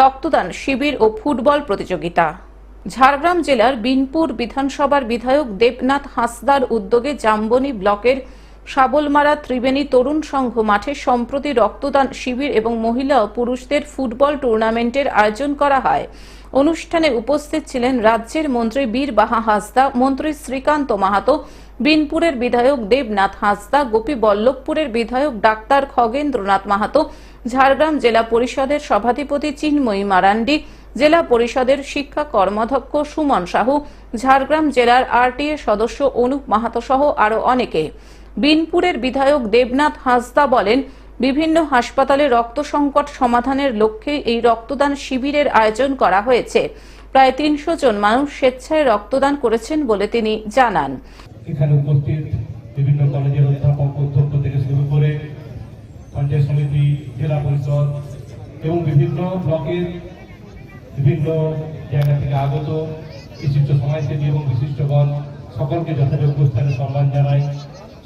রক্তদান শিবির ও ফুটবল প্রতিযোগিতা। ঝাড়গ্রাম জেলার বিনপুর বিধানসভার বিধায়ক দেবনাথ হাসদার উদ্যোগে জাম্বনি ব্লকের শাবলমারা ত্রিবেণী তরুণ সংঘ মাঠে সম্প্রতি রক্তদান শিবির এবং মহিলা ও পুরুষদের ফুটবল টুর্নামেন্টের আয়োজন করা হয়। অনুষ্ঠানে উপস্থিত ছিলেন রাজ্যের মন্ত্রী বীর বাহা হাসদা, মন্ত্রী শ্রীকান্ত মাহাতো, বিনপুরের বিধায়ক দেবনাথ হাসদা গোপী বল্লভপুরের বিধায়ক ডাক্তার খগেন্দ্রনাথ মাহাতো ঝাড়গ্রাম জেলা পরিষদের সভাধিপতি চিন্ময়ী মারান্ডি, জেলা পরিষদের শিক্ষা কর্মাধ্যক্ষ সুমন সাহু, ঝাড়গ্রাম জেলার আরটিএ সদস্য অনুপ মাহাতো সহ আরও অনেকে। বিনপুরের বিধায়ক দেবনাথ হাসদা বলেন, বিভিন্ন হাসপাতালে রক্ত সংকট সমাধানের লক্ষ্যে এই রক্তদান শিবিরের আয়োজন করা হয়েছে। প্রায় তিনশো জন মানুষ স্বেচ্ছায় রক্তদান করেছেন বলে তিনি জানান। এখানে উপস্থিত বিভিন্ন কলেজের অধ্যাপক অধ্যক্ষ থেকে শুরু করে পঞ্চায়েত সমিতি, জেলা পরিষদ এবং বিভিন্ন ব্লকের বিভিন্ন জায়গা থেকে আগত বিশিষ্ট সমাজসেবী এবং বিশিষ্টগণ সকলকে যথাযোগ্য স্থানে সম্মান জানাই।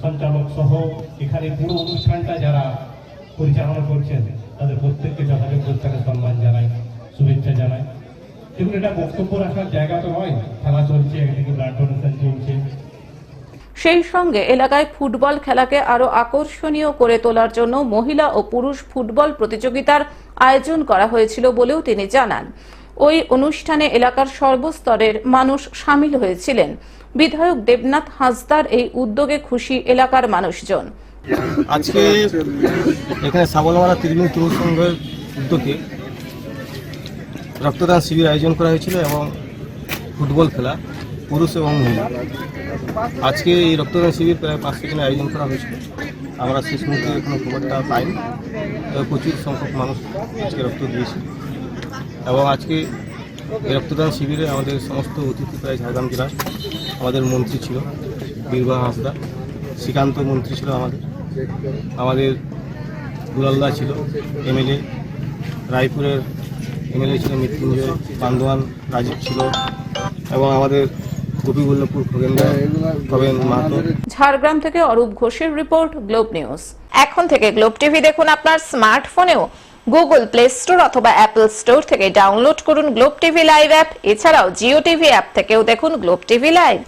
সঞ্চালক সহ এখানে পুরো অনুষ্ঠানটা যারা পরিচালনা করছেন, তাদের প্রত্যেককে যথাযোগ্য স্থানে সম্মান জানাই, শুভেচ্ছা জানাই। দেখুন, এটা বক্তব্য রাখার জায়গা তো নয়, খেলা চলছে, একদিকে ব্লাড ডোনেশন চলছে সেই সঙ্গে এলাকায় ফুটবল খেলাকে আরও আকর্ষণীয় করে তোলার জন্য মহিলা ও পুরুষ ফুটবল প্রতিযোগিতার আয়োজন করা হয়েছিল বলেও তিনি জানান। ওই অনুষ্ঠানে এলাকার সর্বস্তরের মানুষ সামিল হয়েছিলেন। বিধায়ক দেবনাথ হাসদার এই উদ্যোগে খুশি এলাকার মানুষজন। আজকে এখানে সাবলমারা ত্রিবেণী তরুণ সংঘের উদ্যোগে রক্তদান শিবির আয়োজন করা হয়েছিল এবং ফুটবল খেলা। পুরুষ এবং মহিলা। আজকে এই রক্তদান শিবির প্রায় পাঁচশো জনের আয়োজন করা হয়েছিল আমরা শেষ মুহূর্তে এখনও খবরটা পাইনি। তবে প্রচুর সংখ্যক মানুষ আজকে রক্ত দিয়েছে। এবং আজকে এই রক্তদান শিবিরে আমাদের সমস্ত অতিথি প্রায় ঝাড়গ্রাম জেলার আমাদের মন্ত্রী ছিল বীরবা হাসদা। শ্রীকান্ত মন্ত্রী ছিল আমাদের। আমাদের দুলালদা ছিল এমএলএ। রায়পুরের এমএলএ ছিল মৃত্যুঞ্জয়। পান্দোয়ান রাজীব ছিল। এবং আমাদের ঝাড়গ্রাম থেকে অরূপ ঘোষের রিপোর্ট, গ্লোব নিউজ। এখন থেকে গ্লোব টিভি দেখুন আপনার স্মার্টফোনেও। গুগল প্লে স্টোর অথবা অ্যাপল স্টোর থেকে ডাউনলোড করুন গ্লোব টিভি লাইভ অ্যাপ। এছাড়াও জিও টিভি অ্যাপ থেকেও দেখুন গ্লোব টিভি লাইভ।